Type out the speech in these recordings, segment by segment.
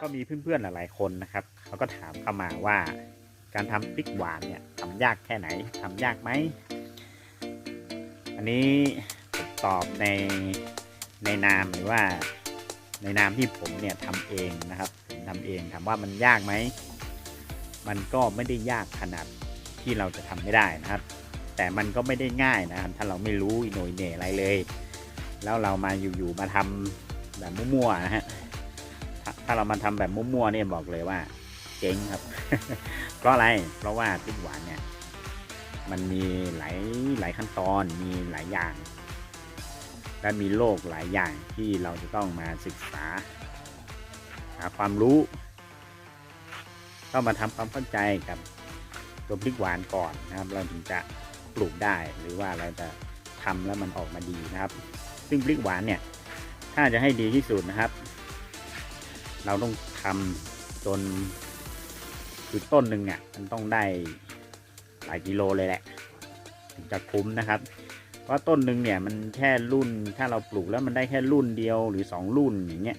ก็มีเพื่อนๆหลายๆคนนะครับเขาก็ถามเข้ามาว่า การทำพริกหวานเนี่ยทำยากแค่ไหนทำยากไหม อันนี้ผมตอบในในนามหรือว่า ในนามที่ผมเนี่ยทำเองนะครับผมทำเองถามว่ามันยากไหม มันก็ไม่ได้ยากขนาดที่เราจะทำไม่ได้นะครับ แต่มันก็ไม่ได้ง่ายนะครับ ถ้าเราไม่รู้โหนยเหน่อะไรเลย แล้วเรามาอยู่ๆมาทำแบบมั่วๆนะฮะถ้าถ้าเรามาทำแบบมั่วๆเนี่ยบอกเลยว่า เจ๊งครับ เพราะอะไรเพราะว่าพริกหวานเนี่ย มันมีหลายหลายขั้นตอนมีหลายอย่าง และมีโลกหลายอย่างที่เราจะต้องมาศึกษา หาความรู้ ต้องมาทำความเข้าใจกับตัวพริกหวานก่อนนะครับ เราถึงจะปลูกได้หรือว่าเราจะทำแล้วมันออกมาดีนะครับ ซึ่งพริกหวานเนี่ย ถ้าจะให้ดีที่สุดนะครับ เราต้องทำจนคือต้นหนึ่งเนี่ยมันต้องได้หลายกิโลเลยแหละถึงจะคุ้มนะครับ เพราะต้นหนึ่งเนี่ยมันแค่รุ่นถ้าเราปลูกแล้วมันได้แค่รุ่นเดียวหรือสองรุ่นอย่างเงี้ย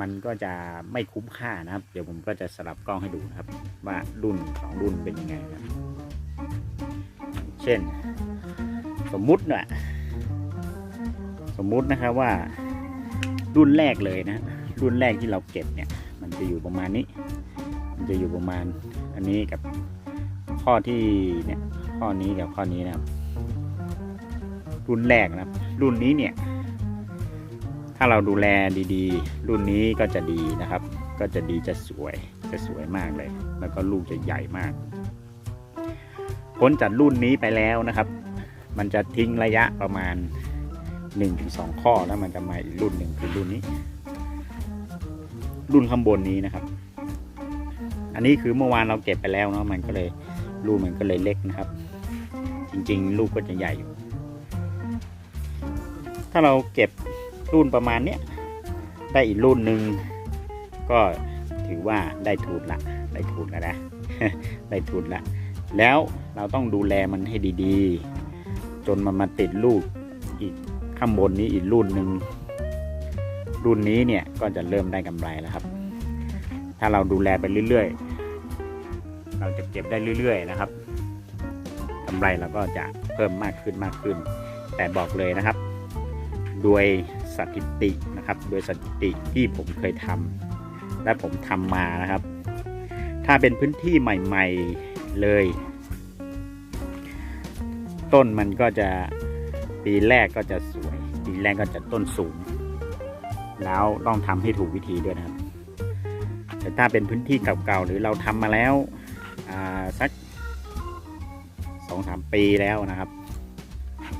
มันก็จะไม่คุ้มค่านะครับ เดี๋ยวผมก็จะสลับกล้องให้ดูนะครับ ว่ารุ่นสองรุ่นเป็นยังไงนะครับเช่น สมมุติเนี่ย มมุตินะครับว่ารุ่นแรกเลยนะรุ่นแรกที่เราเก็บเนี่ย มันจะอยู่ประมาณนี้ มันจะอยู่ประมาณอันนี้กับข้อที่เนี่ยข้อนี้กับข้อนี้นะครับ รุ่นแรกนะครับ รุ่นนี้เนี่ย ถ้าเราดูแลดีๆ รุ่นนี้ก็จะดีนะครับ ก็จะดีจะสวยจะสวยมากเลย แล้วก็ลูกจะใหญ่มากพ้นจากรุ่นนี้ไปแล้วนะครับ มันจะทิ้งระยะประมาณ 1-2 ข้อแล้วมันจะมาอีกรุ่นหนึ่งคือรุ่นนี้ รุ่นข้างบนนี้นะครับ อันนี้คือเมื่อวานเราเก็บไปแล้วเนาะมันก็เลยลูกมันก็เลยเล็กนะครับ จริงๆ ลูกก็จะใหญ่อยู่ ถ้าเราเก็บรุ่นประมาณเนี้ยได้อีกรุ่นหนึ่งก็ถือว่าได้ทุนละได้ทุนแล้วนะได้ทุนละแล้วเราต้องดูแลมันให้ดีๆ จนมันมาติดลูกอีก ข้างบนนี้อีกรุ่นหนึ่งรุ่นนี้เนี่ยก็จะเริ่มได้กำไรแล้วครับ ถ้าเราดูแลไปเรื่อยๆ เราจะเก็บได้เรื่อยๆนะครับกำไรเราก็จะเพิ่มมากขึ้นมากขึ้น แต่บอกเลยนะครับโดยสถิตินะครับโดยสถิติที่ผมเคยทำและผมทำมานะครับ ถ้าเป็นพื้นที่ใหม่ ๆเลย ต้นมันก็จะ ปีแรกก็จะสวย ปีแรกก็จะต้นสูง แล้วต้องทำให้ถูกวิธีด้วยนะครับ แต่ถ้าเป็นพื้นที่เก่าๆหรือเราทำมาแล้วสักสองสามปีแล้วนะครับ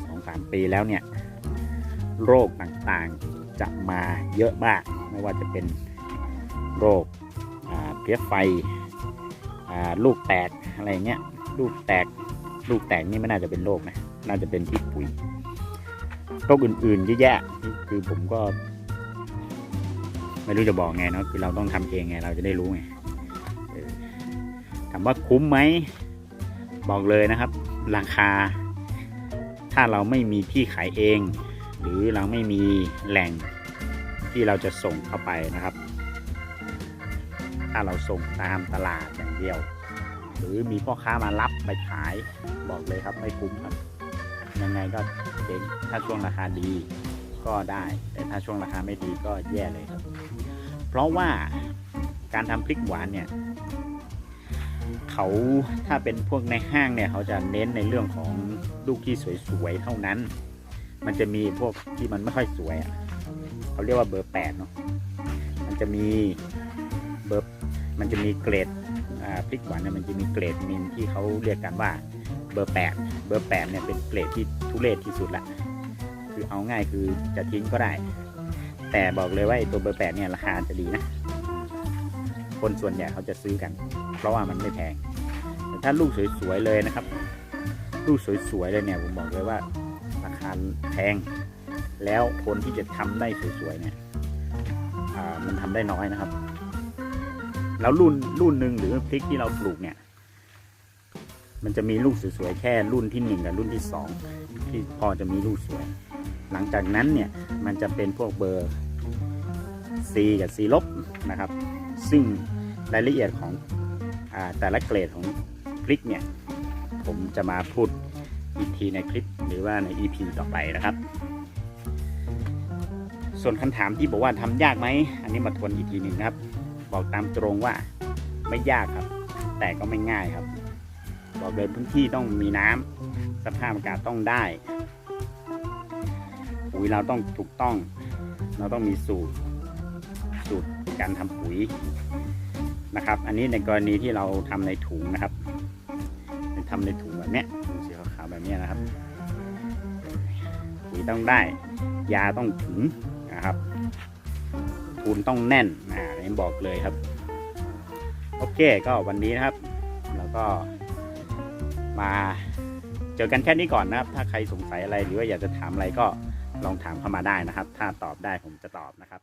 สองสามปีแล้วเนี่ยโรคต่างๆจะมาเยอะมาก ไม่ว่าจะเป็นโรคเพี้ยไฟลูกแตกอะไรเงี้ยลูกแตกลูกแตกนี่ไม่น่าจะเป็นโรคนะ น่าจะเป็นที่ปุ๋ย คอื่นๆเยอะแยะคือผมก็ ไม่รู้จะบอกไงเนาะคือเราต้องทำเองไง เราจะได้รู้ไงถามว่าคุ้มไหมบอกเลยนะครับ ราคา ถ้าเราไม่มีที่ขายเอง หรือเราไม่มีแหล่งที่เราจะส่งเข้าไปนะครับ ถ้าเราส่งตามตลาดอย่างเดียว หรือมีพ่อค้ามารับไปขายบอกเลยครับไม่คุ้มครับยังไงก็ จ๊งถ้าช่วงราคาดีก็ได้ แต่ถ้าช่วงราคาไม่ดีก็แย่เลยครับ เพราะว่าการทำพริกหวานเนี่ยเขาถ้าเป็นพวกในห้างเนี่ยเขาจะเน้นในเรื่องของลูกที่สวยๆเท่านั้น มันจะมีพวกที่มันไม่ค่อยสวยอะเขาเรียกว่าเบอร์แปดเนาะมันจะมีเบอร์มันจะมีเกรดพริกหวานเนี่ยมันจะมีเกรดหนึงที่เขาเรียกกันว่า เบอร์แปดเบอร์แปดเนี่ยเป็นเกรดที่ทุเรศที่สุดละคือเอาง่ายคือจะทิ้งก็ได้ แต่บอกเลยว่าตัวเบอร์แปดเนี่ยราคาจะดีนะ คนส่วนใหญ่เขาจะซื้อกัน เพราะว่ามันไม่แพง แต่ถ้าลูกสวยๆเลยนะครับ ลูกสวยๆเลยเนี่ยผมบอกเลยว่าราคาแพง แล้วคนที่จะทำได้สวยๆเนี่ยมันทำได้น้อยนะครับ แล้วรุ่นรุ่นหนึ่งหรือพริกที่เราปลูกเนี่ย มันจะมีลูกสวยๆแค่รุ่นที่หนึ่งกับรุ่นที่สองที่พอจะมีลูกสวย หลังจากนั้นเนี่ยมันจะเป็นพวกเบอร์ C กับ C ลบนะครับ ซึ่งรายละเอียดของอแต่ละเกรดของพริกเนี่ย ผมจะมาพูดอีกทีในคลิปหรือว่าใน EP ต่อไปนะครับ ส่วนคำถามที่บอกว่าทำยากไหม อันนี้มาทวนอีกทีหนึ่งครับ บอกตามตรงว่าไม่ยากครับ แต่ก็ไม่ง่ายครับ บอกเลยพื้นที่ต้องมีน้ำสภาพอากาศต้องได้ปุ๋ยเราต้องถูกต้อง เราต้องมีสูตรสูตรการทำปุ๋ยนะครับ อันนี้ในกรณีที่เราทำในถุงนะครับทำในถุงแบบเนี้ยถุงสีขาวแบบเนี้ยนะครับปุ๋ยต้องได้ ยาต้องถึงนะครับทุนต้องแน่นอ่าอันบอกเลยครับ โอเคก็วันนี้นะครับ แล้วก็ มาเจอกันแค่นี้ก่อนนะครับ ถ้าใครสงสัยอะไรหรือว่าอยากจะถามอะไรก็ลองถามเข้ามาได้นะครับ ถ้าตอบได้ผมจะตอบนะครับ